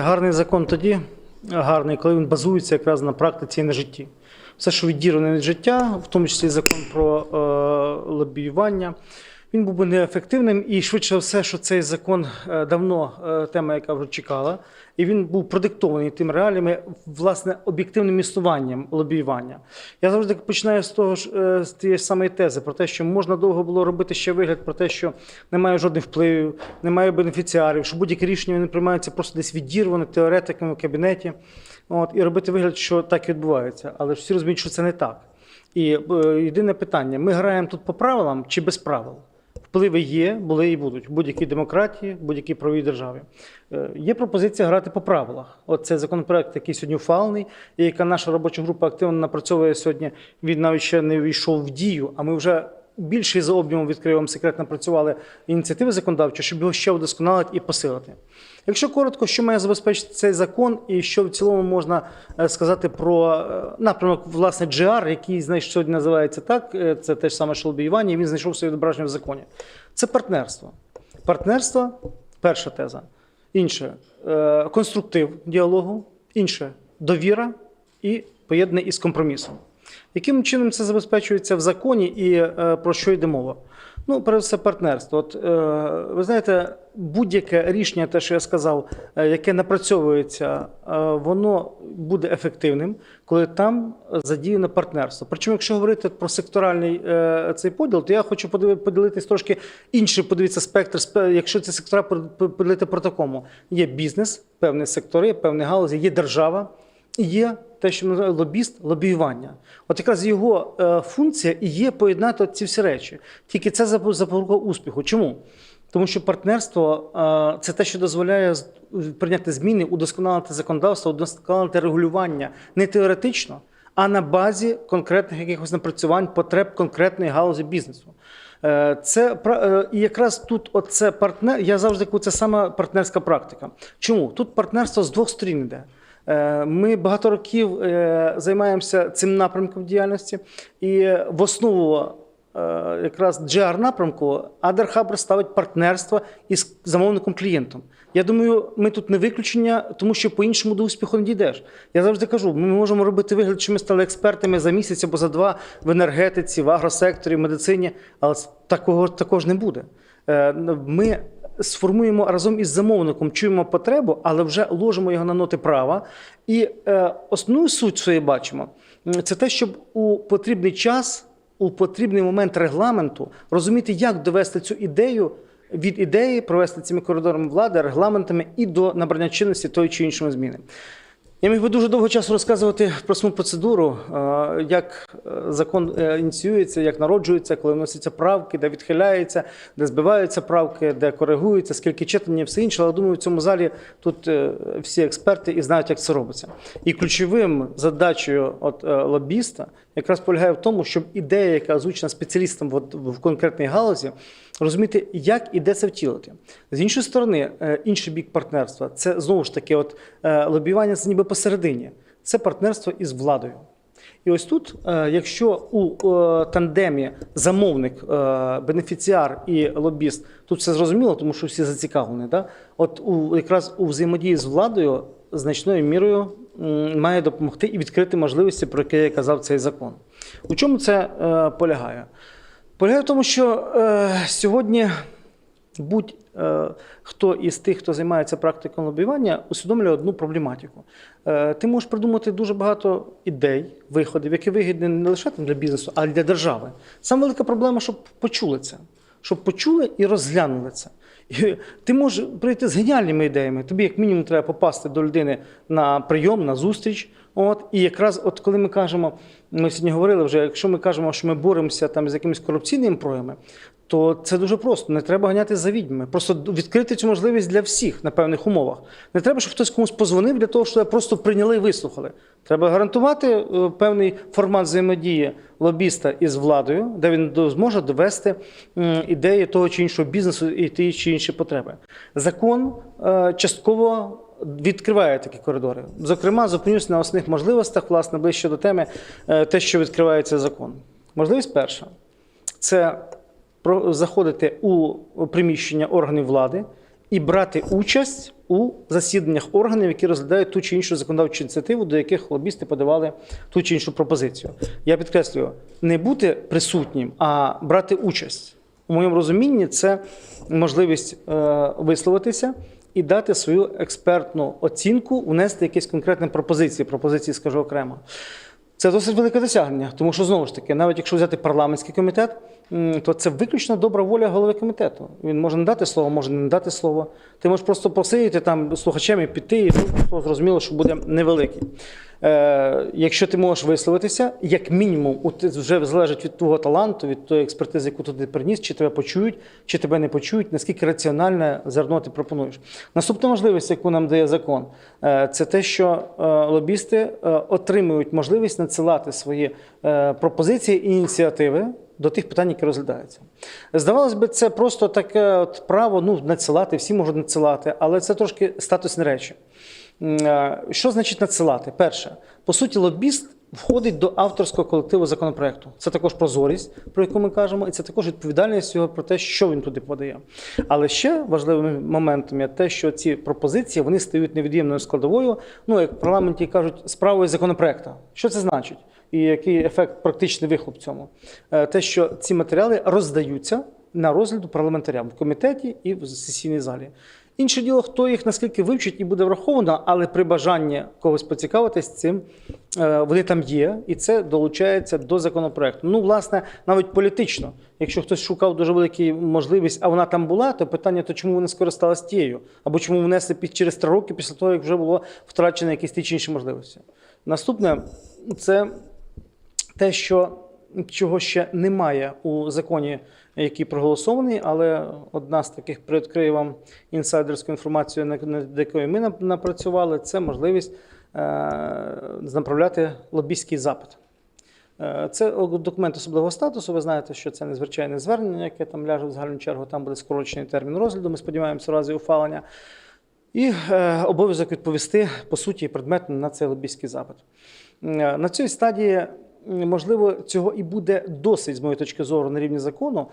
Гарний закон тоді, гарний, коли він базується якраз на практиці і на житті. Все, що відірване від життя, в тому числі закон про е, лобіювання, він був би неефективним і швидше все, що цей закон е, давно е, тема, яка вже чекала, і він був продиктований тим реаліями, власне, об'єктивним існуванням лобіювання. Я завжди починаю з того ж е, з тієї самої тези про те, що можна довго було робити ще вигляд про те, що немає жодних впливів, немає бенефіціарів, що будь-які рішення вони приймаються просто десь відірвано теоретиками в кабінеті. От, і робити вигляд, що так і відбувається. Але всі розуміють, що це не так. І е, єдине питання: ми граємо тут по правилам чи без правил? Впливи є, були і будуть будь-якій демократії, будь-якій правовій державі. Е, Є пропозиція грати по правилах. От законопроект, який сьогодні ухвалений, і яка наша робоча група активно напрацьовує сьогодні. Він навіть ще не війшов в дію, а ми вже більше за об'ємом відкриваємо секрет напрацювали ініціативи законодавчі, щоб його ще вдосконалити і посилити. Якщо коротко, що має забезпечити цей закон, і що в цілому можна е, сказати про е, напрямок власне GR, який знаєш, сьогодні називається так, е, це те ж саме що лобіювання, і він знайшов своє відображення в законі. Це партнерство. Партнерство перша теза. Інше конструктив діалогу, інше довіра і поєднане із компромісом. Яким чином це забезпечується в законі і про що йде мова? Ну, перш все, партнерство. От, е, ви знаєте, будь-яке рішення, те, що я сказав, е, яке напрацьовується, е, воно буде ефективним, коли там задіяно партнерство. Причому, якщо говорити про секторальний цей поділ, то я хочу поділитись трошки інший, подивитися спектр. Якщо ці сектора под- поділити по такому: є бізнес, певні сектори, певні галузі, є держава. Є те, що ми називаємо лобіст, лобіювання. От якраз його е, функція і є поєднати ці всі речі. Тільки це запо- запорука успіху. Чому? Тому що партнерство е, це те, що дозволяє прийняти зміни, удосконалити законодавство, удосконалити регулювання не теоретично, а на базі конкретних якихось напрацювань потреб конкретної галузі бізнесу. Е, Це і якраз тут оце партнер. Я завжди кажу, це саме партнерська практика. Чому тут партнерство з двох сторін йде? Е, Ми багато років е, займаємося цим напрямком діяльності, і в основу е, якраз GR напрямку Adder Harbor ставить партнерство із замовником клієнтом. Я думаю, ми тут не виключення, тому що по-іншому до успіху не дійдеш. Я завжди кажу, ми можемо робити вигляд, що ми стали експертами за місяць або за два в енергетиці, в агросекторі, в медицині, але такого також не буде. Ми сформуємо разом із замовником, чуємо потребу, але вже ложимо його на ноти права. І е, основну суть своєї бачимо це те, щоб у потрібний час, у потрібний момент регламенту розуміти, як довести цю ідею. Від ідеї провести цими коридорами влади, регламентами і до набрання чинності тої чи іншої зміни. Я міг би дуже довго часу розказувати про саму процедуру, як е, закон е, ініціюється, як народжується, коли вносяться правки, де відхиляється, де збиваються правки, де коригуються, скільки читання, все інше. Але думаю, в цьому залі тут е, всі експерти і знають, як це робиться. І ключовим задачею от, лобіста якраз полягає в тому, щоб ідея, яка озвучена спеціалістом от, в конкретній галузі, розуміти, як і де це втілити. З іншої сторони, е, інший бік партнерства це знову ж таки, от е, лобіювання це ніби посередині. Це партнерство із владою. І ось тут, е, якщо у тандемі замовник, бенефіціар і лобіст, тут все зрозуміло, тому що всі зацікавлені. Да? От у, якраз у взаємодії з владою значною мірою має допомогти і відкрити можливості, про які я казав цей закон. У чому це е, полягає? Полягає в тому, що е, сьогодні будь-хто із тих, хто займається практикою лобіювання, усвідомлює одну проблематику. Е, ти можеш придумати дуже багато ідей, виходів, які вигідні не лише для бізнесу, а й для держави. Саме велика проблема, щоб почули це, щоб почули і розглянули це. Ти можеш прийти з геніальними ідеями. Тобі, як мінімум, треба попасти до людини на прийом, на зустріч. От, і якраз, от коли ми кажемо, ми сьогодні говорили вже, якщо ми кажемо, що ми боремося там з якимись корупційними проявами, то це дуже просто. Не треба ганяти за відьмами. Просто відкрити цю можливість для всіх на певних умовах. Не треба, щоб хтось комусь позвонив для того, щоб просто прийняли і вислухали. Треба гарантувати е, певний формат взаємодії лобіста із владою, де він зможе довести ідеї того чи іншого бізнесу і ті чи інші потреби. Закон е, частково відкриває такі коридори. Зокрема, зупинюсь на основних можливостях, власне, ближче до теми, е, те, що відкриває цей закон. Можливість перша це заходити у приміщення органів влади і брати участь у засіданнях органів, які розглядають ту чи іншу законодавчу ініціативу, до яких лобісти подавали ту чи іншу пропозицію. Я підкреслюю, не бути присутнім, а брати участь. У моєму розумінні це можливість е, висловитися і дати свою експертну оцінку, внести якісь конкретні пропозиції. Пропозиції скажу окремо. Це досить велике досягнення, тому що знову ж таки, навіть якщо взяти парламентський комітет, то це виключно добра воля голови комітету. Він може не дати слово, може не дати слово. Ти можеш просто посидіти там слухачем і піти, і ну, зрозуміло, що буде невеликий. Е, якщо ти можеш висловитися, як мінімум, вже залежить від твого таланту, від тої експертизи, яку ти приніс, чи тебе почують, чи тебе не почують, наскільки раціональне зерно ти пропонуєш. Наступна можливість, яку нам дає закон, е, це те, що е, лобісти е, отримують можливість надсилати свої е, пропозиції і ініціативи. До тих питань, які розглядаються. Здавалось би, це просто таке от право ну, надсилати, всі можуть надсилати, але це трошки статусні речі. Е, Що значить надсилати? Перше, по суті, лобіст входить до авторського колективу законопроекту. Це також прозорість, про яку ми кажемо, і це також відповідальність його про те, що він туди подає. Але ще важливим моментом є те, що ці пропозиції вони стають невід'ємною складовою, ну як в парламенті кажуть, справою законопроекту. Що це значить? І який ефект практичний вихлоп цьому? Е, Те, що ці матеріали роздаються на розгляду парламентарям в комітеті і в сесійній залі. Інше діло, хто їх наскільки вивчить і буде враховано, але при бажанні когось поцікавитись цим, е, вони там є, і це долучається до законопроекту. Ну, власне, навіть політично. Якщо хтось шукав дуже велику можливість, а вона там була, то питання, то чому вони скористалися тією? Або чому внесли під через три роки після того, як вже було втрачено якісь ті чи інші можливості. Наступне це те, що чого ще немає у законі, який проголосований, але одна з таких привідкрию вам інсайдерську інформацію, над якою ми нап- напрацювали, це можливість е, направляти лобістський запит. Е, Це документ особливого статусу. Ви знаєте, що це незвичайне звернення, яке там ляже в загальну чергу. Там буде скорочений термін розгляду. Ми сподіваємося, в разі ухвалення. І е, обов'язок відповісти по суті і предметно на цей лобістський запит. Е, На цій стадії, можливо, цього і буде досить, з моєї точки зору, на рівні закону,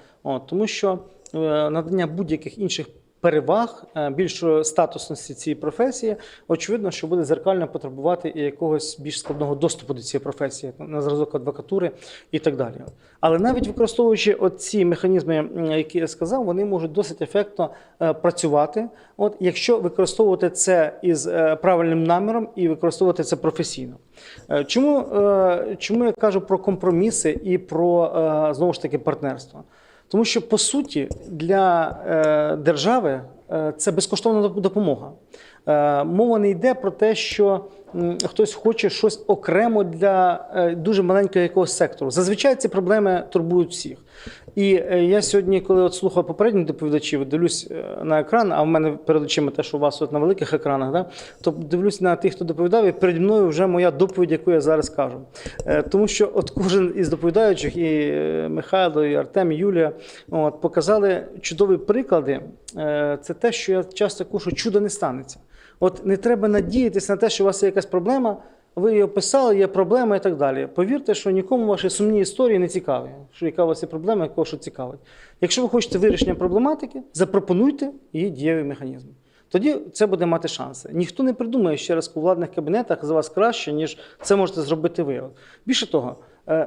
тому що е, надання будь-яких інших переваг, е, більшої статусності цієї професії, очевидно, що буде зеркально потребувати і якогось більш складного доступу до цієї професії, на зразок адвокатури і так далі. Але навіть використовуючи ці механізми, які я сказав, вони можуть досить ефектно е, працювати, от якщо використовувати це із е, правильним наміром і використовувати це професійно. Чому, чому я кажу про компроміси і про знову ж таки партнерство? Тому що по суті для е, держави е, це безкоштовна допомога. Е, мова не йде про те, що хтось хоче щось окремо для е, дуже маленького якогось сектору. Зазвичай ці проблеми турбують всіх. І е, я сьогодні, коли от слухав попередніх доповідачів, дивлюсь е, на екран, а в мене перед очима те, що у вас от на великих екранах, да, то дивлюсь на тих, хто доповідав, і переді мною вже моя доповідь, яку я зараз кажу. Тому що от кожен із доповідаючих, і Михайло, і Артем, і Юлія, от, показали чудові приклади. Це те, що я часто кажу, чудо не станеться. От не треба надіятися на те, що у вас є якась проблема, ви її описали, є проблема і так далі. Повірте, що нікому ваші сумні історії не цікаві, що яка у вас є проблема, якого що цікавить. Якщо ви хочете вирішення проблематики, запропонуйте її дієвий механізм. Тоді це буде мати шанси. Ніхто не придумає ще раз у владних кабінетах за вас краще, ніж це можете зробити ви. Більше того,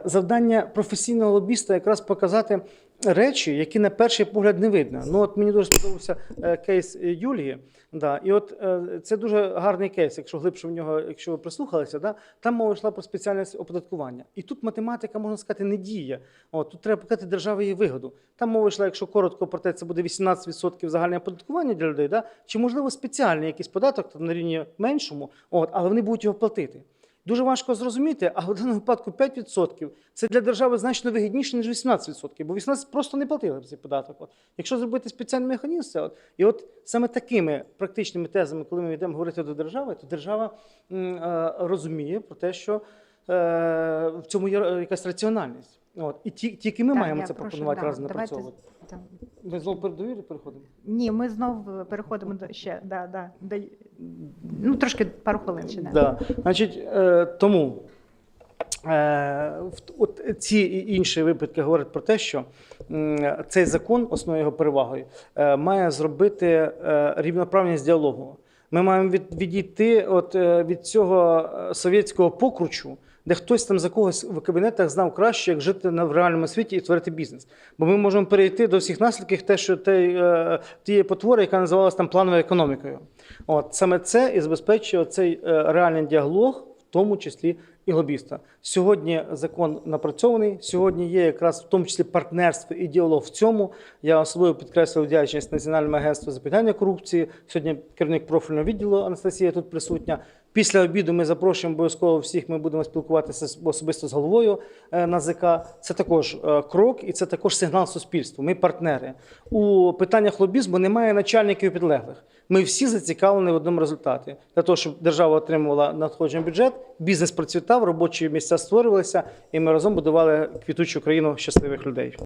завдання професійного лобіста якраз показати речі, які на перший погляд не видно. Ну от мені дуже сподобався е, кейс е, Юлії. Да, і от е, це дуже гарний кейс, якщо глибше в нього, якщо ви прислухалися, да, там мова йшла про спеціальне оподаткування. І тут математика, можна сказати, не діє. От, тут треба показати державі її вигоду. Там мова йшла, якщо коротко про те, це буде 18% загальне оподаткування для людей, да? чи можливо спеціальний якийсь податок там, на рівні меншому, от, але вони будуть його платити. Дуже важко зрозуміти, а в даному випадку 5% це для держави значно вигідніше, ніж 18%, бо 18% просто не платили б цей податок. От. Якщо зробити спеціальний механізм, це от, і от саме такими практичними тезами, коли ми йдемо говорити до держави, то держава м, е, розуміє про те, що е, в цьому є якась раціональність. От. І ті, тільки ми Так, маємо це прошу, пропонувати да, разом давайте напрацьовувати. Ми знову передовірі переходимо. Ні, ми знов переходимо до ще да, да, ну трошки пару хвилин ще. не Да. Значить, е, тому е, от ці і інші випадки говорять про те, що е, цей закон, основною його перевагою, е, має зробити е, рівноправність діалогу. Ми маємо від, відійти от, е, від цього е, совєтського покручу, де хтось там за когось в кабінетах знав краще, як жити в реальному світі і творити бізнес. Бо ми можемо перейти до всіх наслідків те, що е, тієї потвори, яка називалася там плановою економікою. От саме це і забезпечує цей е, реальний діалог, в тому числі і лобіста. Сьогодні закон напрацьований. Сьогодні є якраз в тому числі партнерство і діалог в цьому. Я особливо підкреслив вдячність Національному агентству запитання корупції. Сьогодні керівник профільного відділу Анастасія тут присутня. Після обіду ми запрошуємо обов'язково всіх. Ми будемо спілкуватися особисто з головою е, НАЗК. Це також е, крок, і це також сигнал суспільству. Ми партнери у питаннях лобізму. Немає начальників і підлеглих. Ми всі зацікавлені в одному результаті для того, щоб держава отримувала надходження бюджет, бізнес процвітав, робочі місця створювалися, і ми разом будували квітучу країну щасливих людей.